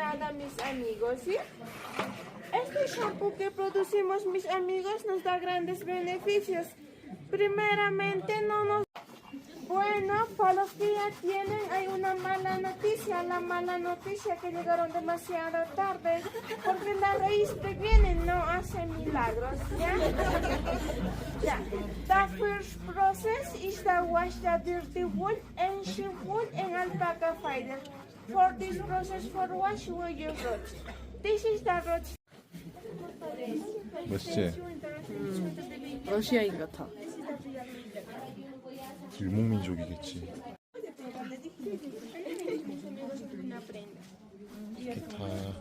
nada, mis amigos, ¿sí? Este shampoo que producimos, mis amigos, nos da grandes beneficios. Primeramente, no nos... Bueno, para los que ya tienen, hay una mala noticia. La mala noticia que llegaron demasiado tarde, porque la raíz previene, no hace milagros, ¿ya? Yeah. The first process is to wash the dirty wool and sheep wool and alpaca fiber. For this process for wash, we use rods. This is the rods. 멋있지? 러시아인 같아. 유목민족이겠지. 기타.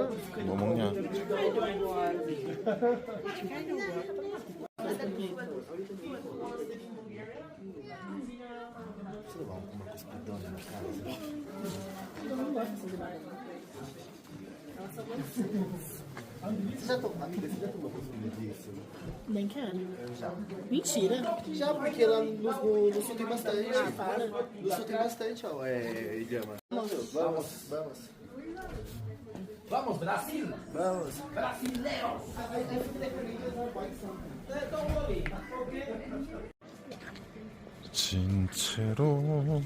Vamos Você já tomou, amiga, você já tomou cuspida disso? Nem quero. Já. Mentira. Já, porque lá no, no, no sul tem bastante. Ah, para. No sul tem bastante, ó. É, idioma. Vamos, vamos, vamos. Vamos, Brasil! Vamos. Brasileros! 진채로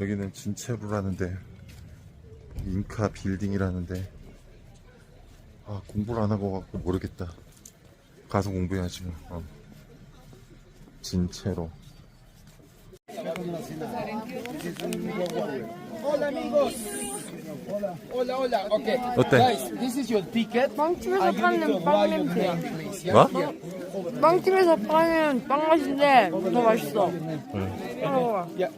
여기는 진채로라는데 잉카 빌딩이라는데 아 공부를 안 하고 갖고 모르겠다 가서 공부해야지 뭐 어. 진채로 Hola, amigos! Hola, hola, okay. 어때? Guys, this is your ticket. 빵집에서 And you need to 파는 빵 write your 냄새. name, please. Yeah? 뭐? 빵집에서 파는 빵 맛인데 더 맛있어. 먹어봐. Yeah.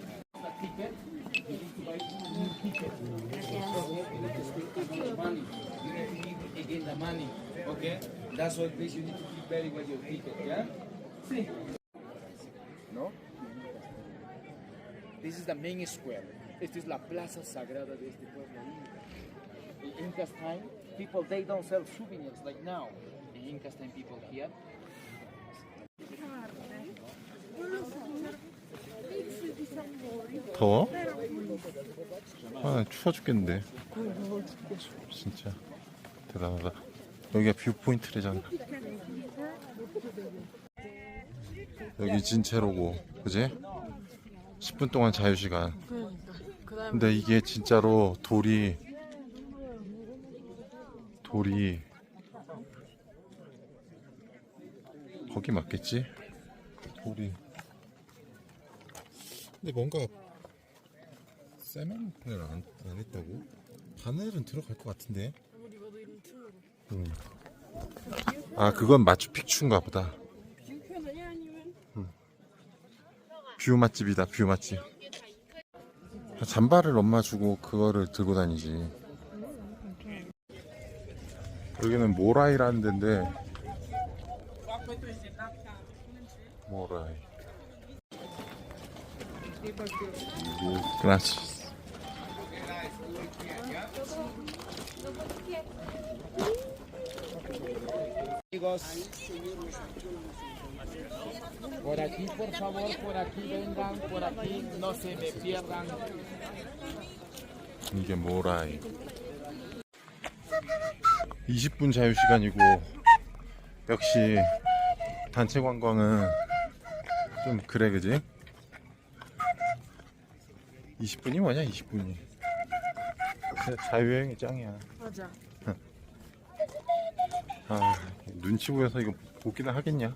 Money. You need to give again the money. Okay? That's why please you need to keep very well your ticket, yeah? See. No? This is the main square. Esta es la plaza sagrada de este pueblo inca. In Inca's time, people they don't sell souvenirs like now. In Inca's time, people here 더워? 아 추워 죽겠는데 진짜 대단하다 여기가 뷰 포인트래잖아 여기 진채로고 그지? 10분 동안 자유시간 근데 이게 진짜로 돌이 돌이 거기 맞겠지? 돌이 근데 뭔가 세멘트를 안, 안 했다고? 바늘은 들어갈 것 같은데 음. 아 그건 마추픽추인가 보다 음. 뷰 맛집이다 뷰 맛집 아, 잠바를 엄마 주고 그거를 들고 다니지. 여기는 모라이라는 데인데. 모라이. Gracias. Amigos, por aquí, por favor, por aquí vengan, por aquí, no se me pierdan. 이게 뭐라이 20분 자유시간이고 역시 단체 관광은 좀 그래 그지? 20분이 뭐냐 20분이 자유여행이 짱이야 맞아. 아 눈치 보여서 이거 보기는 하겠냐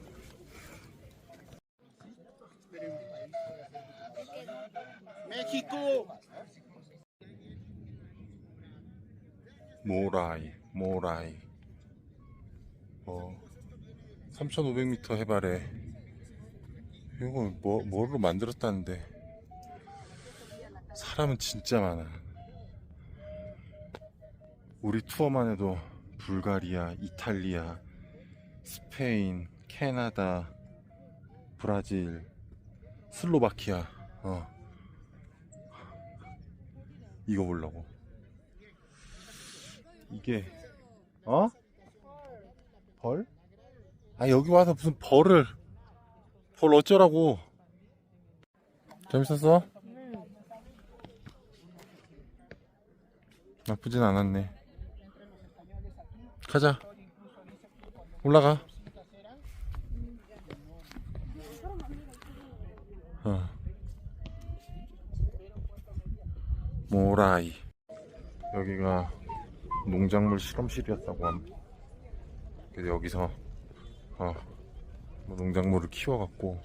México! 모라이 모라이 어 3500m 해발에. 이거 뭐, 뭐로 만들었다는데. 사람은 진짜 많아. 우리 투어만 해도 불가리아, 이탈리아, 스페인, 캐나다, 브라질, 슬로바키아 어. 이거 보려고. 이게 어? 벌? 아 여기 와서 무슨 벌을 벌 어쩌라고. 재밌었어? 나쁘진 않았네. 가자. 올라가. 어. 모라이. 여기가 농작물 실험실이었다고 함. 그래서 여기서 어, 뭐 농작물을 키워갖고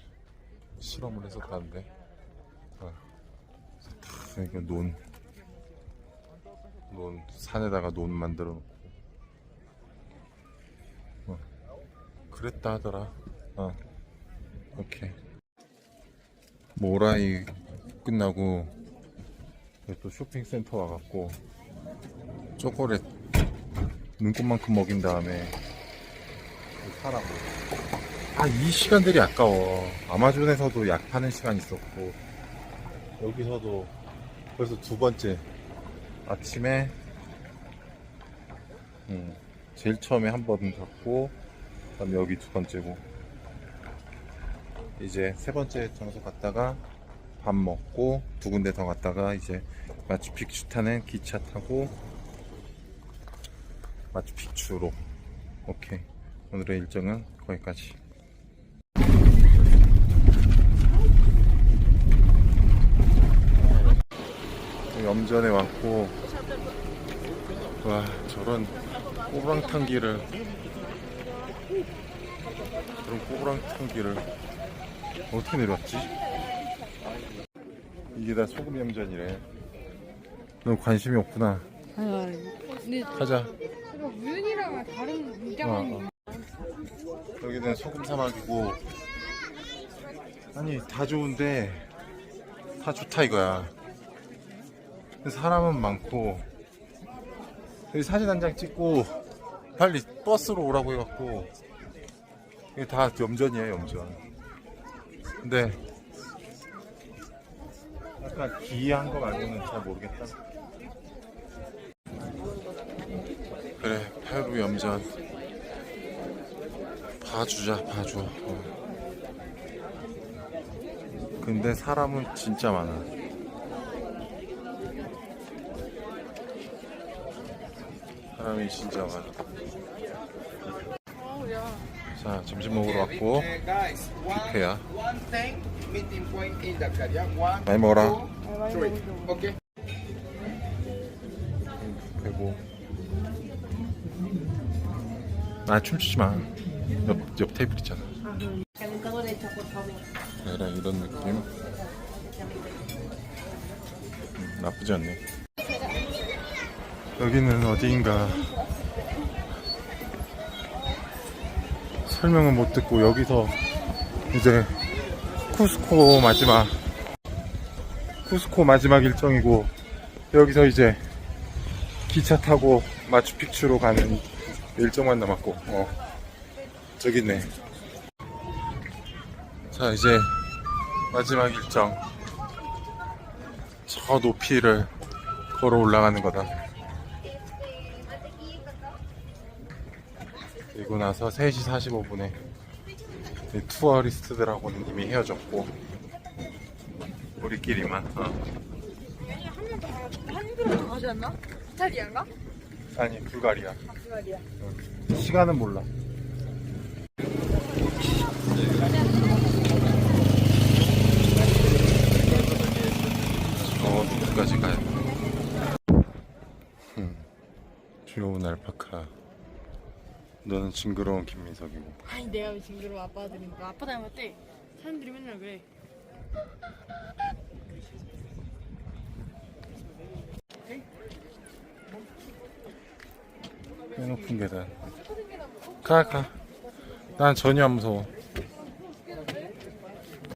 실험을 했었다는데. 어, 다 이거 논, 논 산에다가 논 만들어 놓고. 어, 그랬다 하더라. 어, 오케이. 모라이 끝나고 또 쇼핑센터 와갖고 초콜릿 눈곱만큼 먹인 다음에 사라고. 아 이 시간들이 아까워. 아마존에서도 약 파는 시간 있었고 여기서도 벌써 두 번째 아침에 음, 제일 처음에 한 번 갔고 그 다음 여기 두 번째고. 이제 세 번째 장소 갔다가 밥 먹고 두 군데 더 갔다가 이제 마추픽추 타는 기차 타고 마추픽추로. 오케이 오늘의 일정은 거기까지. 염전에 왔고 와 저런 꼬부랑탕 길을 저런 꼬부랑탕 길을 어떻게 내려왔지? 이게 다 소금 염전이래. 너 관심이 없구나. 아, 가자. 이거 우연이랑 다른 어, 문장은 어. 여기는 소금 사막이고. 아니 다 좋은데 다 좋다 이거야. 사람은 많고. 여기 사진 한 장 찍고 빨리 버스로 오라고 해갖고 이게 다 염전이에요 염전. 근데 약간 기이한 거 말고는 잘 모르겠다. 그래 페루 염전 봐주자 봐줘 어. 근데 사람은 진짜 많아 사람이 진짜 많아 자 점심 먹으러 왔고 Uh, 뷔페야 one thing, meeting point in the car. Yeah? One, 많이 먹어라. 뷔페고 아 춤추지 마 옆 옆 테이블 있잖아. 그래 이런 느낌? 음, 나쁘지 않네. 여기는 어디인가? 설명은 못 듣고 여기서 이제 쿠스코 마지막 쿠스코 마지막 일정이고 여기서 이제 기차 타고 마추픽추로 가는 일정만 남았고 어 저기 있네 자 이제 마지막 일정 저 높이를 걸어 올라가는 거다 그리고 나서 3시 45분에 투어리스트들하고는 이미 헤어졌고 우리끼리만 어. 한국으로 가지 않나? 이탈리아인가? 아니 불가리아 불가리아. 어. 시간은 몰라 저 밑까지 가야 돼 음, 귀여운 알파카 너는 징그러운 김민석이고 아니 내가 왜 징그러워 아빠 닮으니까 아빠 닮았대. 사람들이 맨날 그래. 꽤 높은 계단 가가난 전혀 안 무서워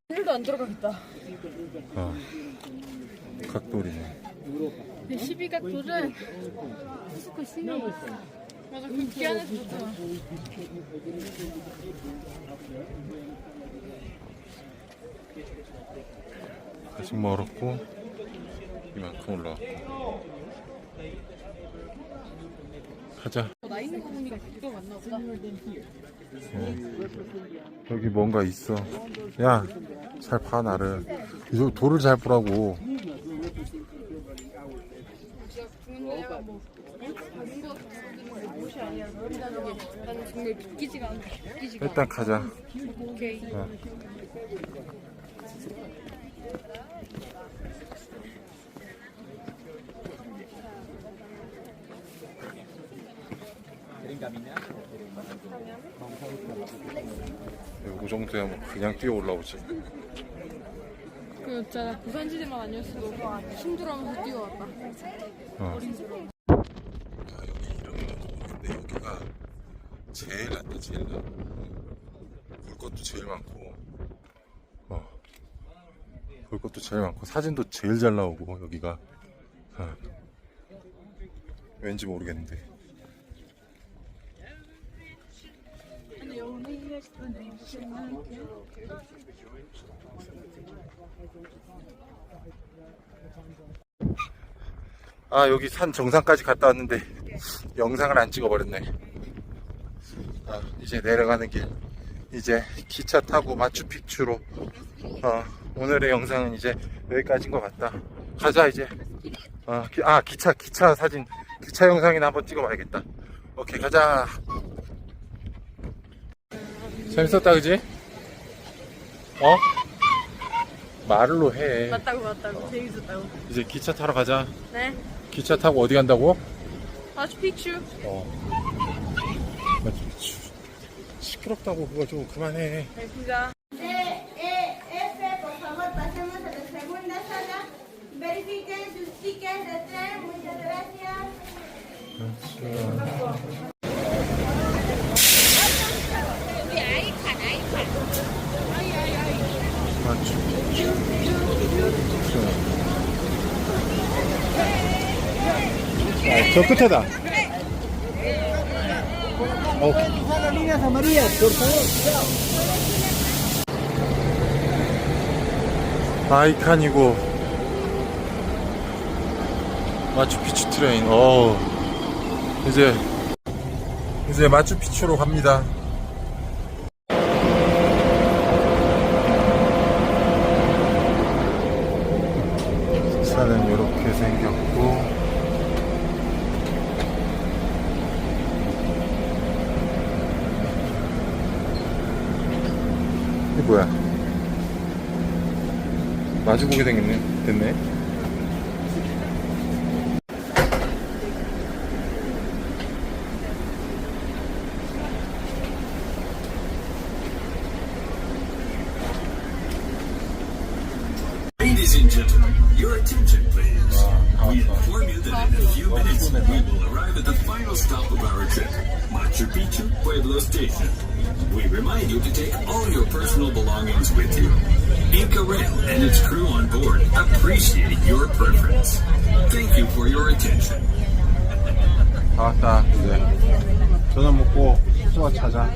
오늘도 안 들어가겠다. 어. 각돌이네 근데 12각도는 수컷 신이 맞아 그 기안에서 줬잖아. 아직 멀었고 이만큼 올라왔고 가자 나 있는 거니까 그거 맞나 보다. 여기 뭔가 있어. 야, 잘 봐, 나를. 이 돌을 잘 보라고. 근데 내가 뭐 다른 거 썼는데 못이 아니야. 나는 이게 나는 정말 믿기지가 않아. 믿기지가 않아. 일단 가자. 오케이. 어. 이 정도야 뭐 그냥 뛰어 올라오지. 그 진짜 부산지대만 아니었어도 힘들어하면서 뛰어왔다. 어. 아, 여기 이름은 모르겠는데 여기가 제일 낫다 제일 나. 볼 것도 제일 많고, 어. 볼 것도 제일 많고 사진도 제일 잘 나오고 여기가. 어. 왠지 모르겠는데. 아 여기 산 정상까지 갔다 왔는데 영상을 안 찍어버렸네. 아, 이제 내려가는 길. 이제 기차 타고 마추픽추로. 어, 오늘의 영상은 이제 여기까지인 것 같다. 가자 이제. 어, 기, 아 기차 기차 사진. 기차 영상이나 한번 찍어봐야겠다. 오케이 가자 재밌었다 그지? 어? 말로 해 맞다고 맞다고 재밌었다고. 이제 기차 타러 가자 네. 기차 타고 어디 간다고? 마추픽추. 어. 마추픽추. 시끄럽다고 그거 좀 그만해. 알겠습니다. E. Verifiquen sus tickets de tren. Muchas gracias. 마추픽추. 아, 저 끝에다. 오케이. 아이칸이고 마추픽추 트레인. 어 이제 이제 마추픽추로 갑니다. 차는 이렇게 생겼고 이게 뭐야? 마주보게 생겼네. 됐네. Ladies and gentlemen, your attention we will arrive at the final stop of our trip, Machu Picchu Pueblo Station. We remind you to take all your personal belongings with you. Inca Rail and its crew on board appreciate your preference. Thank you for your attention. 다 왔다, 이제. 저녁 먹고 숙소가 찾아.